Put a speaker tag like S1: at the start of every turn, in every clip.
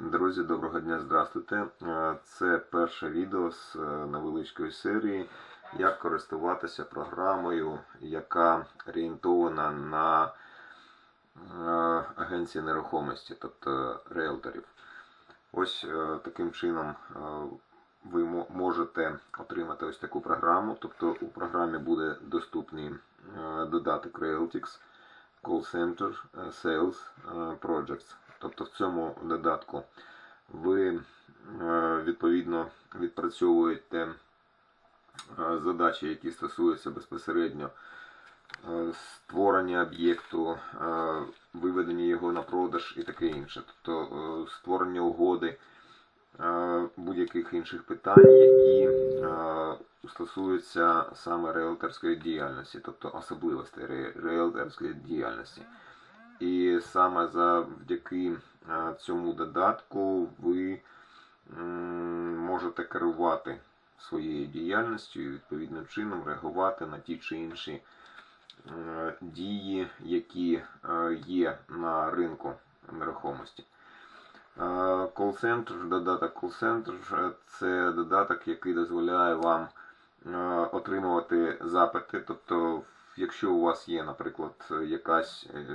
S1: Друзі, доброго дня, здравствуйте. Е, Це перше відео з е, невеличкої серії, як користуватися програмою, яка орієнтована на е, агенції нерухомості, тобто реалторів. Ось таким чином ви можете отримати ось таку програму. Тобто у програмі буде доступний додаток Realtix, Call Center, Sales Projects. Тобто в цьому додатку ви е, відповідно відпрацьовуєте е, задачі, які стосуються безпосередньо е, створення об'єкту, виведення його на продаж і таке інше. Тобто створення угоди, будь-яких інших питань, які стосуються саме реалторської діяльності, тобто особливостей реалторської діяльності. І саме завдяки е, цьому додатку ви можете керувати своєю діяльністю і відповідним чином реагувати на ті чи інші е, дії, які е, є на ринку нерухомості. Center, додаток е, це додаток, який дозволяє вам отримувати запити. Тобто, якщо у вас є, наприклад, якась е,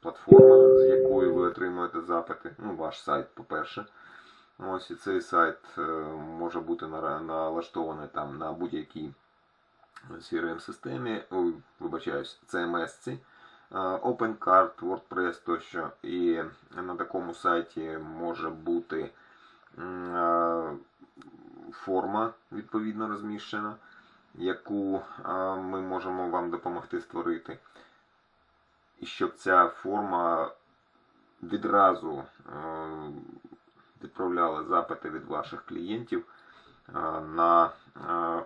S1: платформа, з якої ви отримуєте запити, ну, ваш сайт, по-перше. Ось і цей сайт е, може бути налаштований там на будь-якій CRM-системі, ой, вибачаюсь, CMS-ці, е, OpenCard, WordPress тощо. І на такому сайті може бути е, форма відповідно розміщена, яку ми можемо вам допомогти створити. І щоб ця форма відразу відправляла запити від ваших клієнтів на,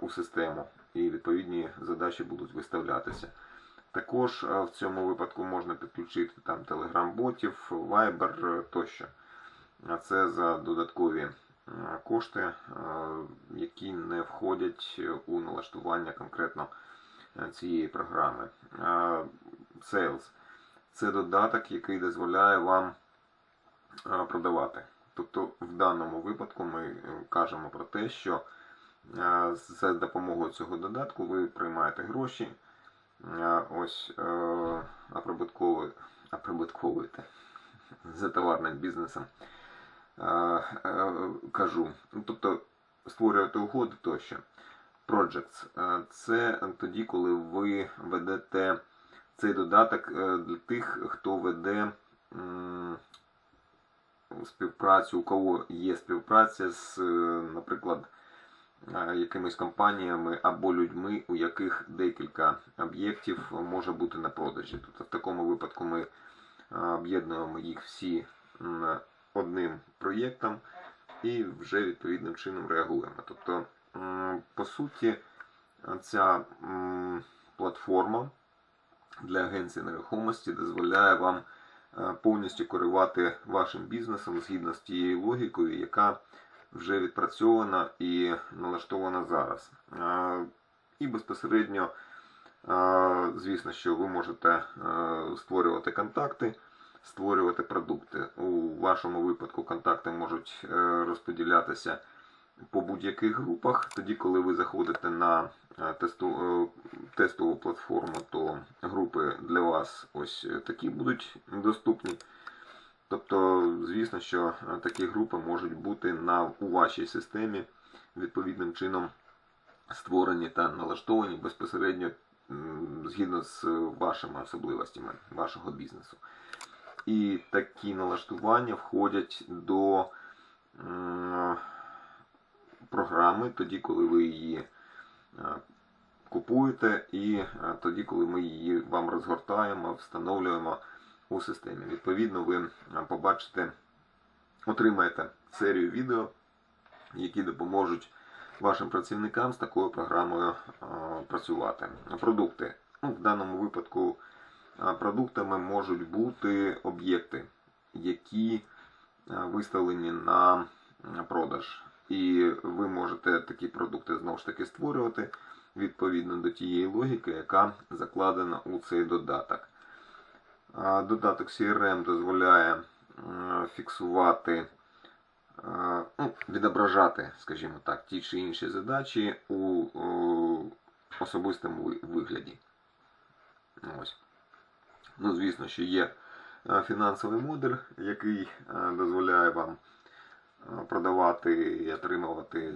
S1: у систему, і відповідні задачі будуть виставлятися. Також в цьому випадку можна підключити там Telegram-ботів, Viber е, тощо. А це за додаткові е, кошти, е, які не входять у налаштування конкретно е, цієї програми. Е, Sales це додаток, який дозволяє вам е, продавати. Тобто в даному випадку ми е, кажемо про те, що е, за допомогою цього додатку ви приймаєте гроші, е, ось е, оприбутковуєте за товарним бізнесом. Е, е, Кажу, Ну, тобто створюєте угоди тощо. Projects е, це тоді, коли ви ведете цей додаток е, для тих, хто веде співпрацю, у кого є співпраця з, е, наприклад, якимись компаніями або людьми, у яких декілька об'єктів може бути на продажі. Тобто в такому випадку ми об'єднуємо їх всі одним проєктом і вже відповідним чином реагуємо. Тобто, по суті, ця платформа для агенції нерухомості дозволяє вам е, повністю керувати вашим бізнесом згідно з тією логікою, яка вже відпрацьована і налаштована зараз. Е, І безпосередньо, е, звісно, що ви можете створювати контакти, створювати продукти. У вашому випадку контакти можуть е, розподілятися по будь-яких групах. Тоді, коли ви заходите на е, е, тестову платформу, то групи для вас ось такі будуть доступні. Тобто, звісно, що такі групи можуть бути на, у вашій системі відповідним чином створені та налаштовані безпосередньо згідно з вашими особливостями вашого бізнесу. І такі налаштування входять до програми тоді, коли ви її е, купуєте, і е, тоді, коли ми її вам розгортаємо, встановлюємо у системі. Відповідно, ви е, побачите, отримаєте серію відео, які допоможуть вашим працівникам з такою програмою працювати. Продукти. Ну, в даному випадку продуктами можуть бути об'єкти, які е, виставлені на продаж. І ви можете такі продукти знову ж таки створювати відповідно до тієї логіки, яка закладена у цей додаток. Додаток CRM дозволяє фіксувати, е, ну, відображати, скажімо так, ті чи інші задачі у особистому вигляді. Ось. Ну, звісно, що є е, фінансовий модуль, який е, дозволяє вам е, продавати і отримувати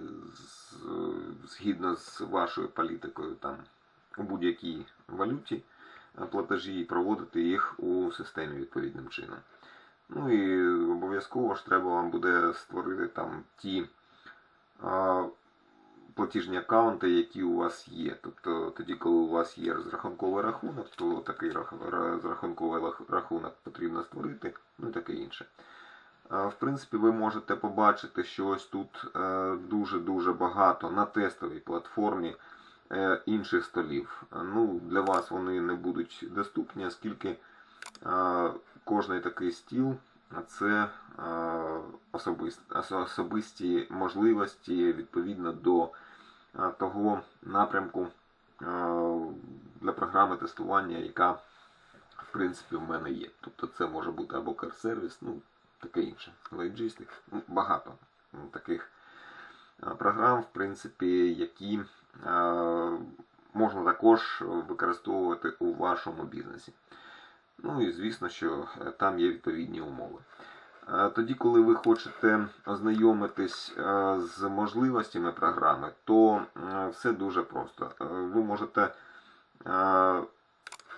S1: згідно з вашою політикою там у будь-якій валюті платежі і проводити їх у системі відповідним чином. Ну і обов'язково ж треба вам буде створити там ті платіжні аккаунти, які у вас є. Тобто тоді, коли у вас є розрахунковий рахунок, то такий розрахунковий рахунок потрібно створити, ну і таке інше. В принципі, ви можете побачити, що ось тут е, дуже-дуже багато на тестовій платформі е, інших столів. Ну, для вас вони не будуть доступні, оскільки е, кожний такий стіл це особисті можливості відповідно до того напрямку для програми тестування, яка в принципі в мене є. Тобто це може бути або кар-сервіс, ну таке інше. Logistics, ну, багато ну, таких програм, в принципі, які можна також використовувати у вашому бізнесі. Ну і звісно, що е, там є відповідні умови. Е, Тоді, коли ви хочете ознайомитись е, з можливостями програми, то все дуже просто. Ви можете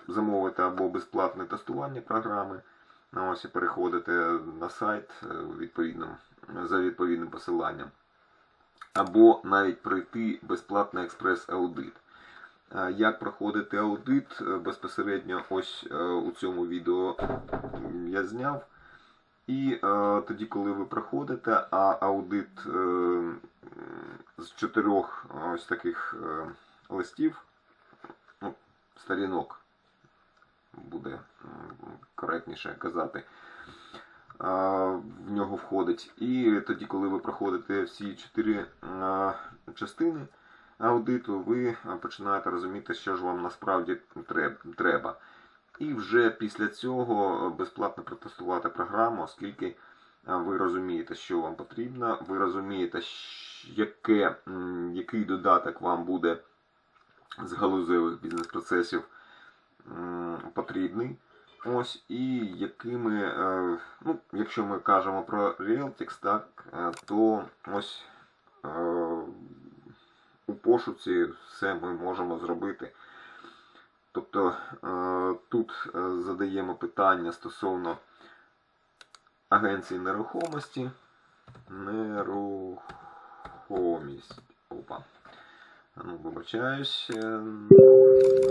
S1: замовити або безплатне тестування програми, ну, ось і переходите на сайт відповідним, за відповідним посиланням, або навіть пройти безплатний експрес-аудит. Е, Як проходити аудит е, безпосередньо ось е, у цьому відео я зняв. І тоді, коли ви проходите, а аудит з чотирьох ось таких листів, ну, сторінок, буде коректніше казати, в нього входить. І тоді, коли ви проходите всі чотири частини аудиту, ви починаєте розуміти, що ж вам насправді треба. І вже після цього безплатно протестувати програму, оскільки ви розумієте, що вам потрібно, ви розумієте, яке, який додаток вам буде з галузевих бізнес-процесів потрібний. Ось, і якими, е, ну, якщо ми кажемо про Realtix, так, е, то ось е, у пошуці все ми можемо зробити. Тобто е, тут е, задаємо питання стосовно агенції нерухомості. Нерухомість. Опа. Ну, вибачаюсь. е,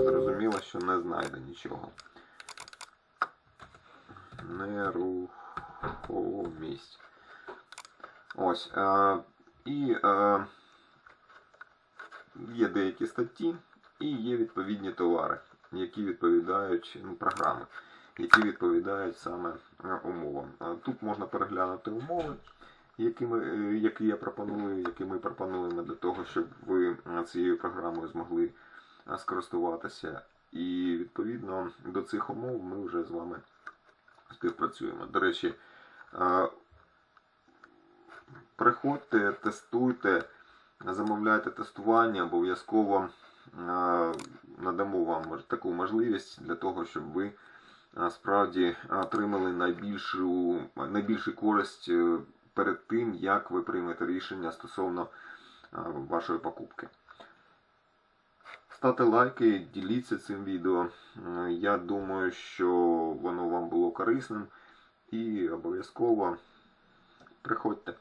S1: Зрозуміло, що не знайде нічого. Нерухомість. Ось. І є деякі статті і є відповідні товари, які відповідають ну, програми, які відповідають саме е, умовам. Тут можна переглянути умови, які, ми, е, які я пропоную, які ми пропонуємо для того, щоб ви е, цією програмою змогли скористуватися. І відповідно до цих умов ми вже з вами співпрацюємо. До речі, приходьте, тестуйте, замовляйте тестування, обов'язково е, надамо вам таку можливість для того, щоб ви е, справді отримали найбільшу, найбільшу користь е, перед тим, як ви приймете рішення стосовно вашої покупки. Ставте лайки, діліться цим відео. Я думаю, що воно вам було корисним. І обов'язково приходьте.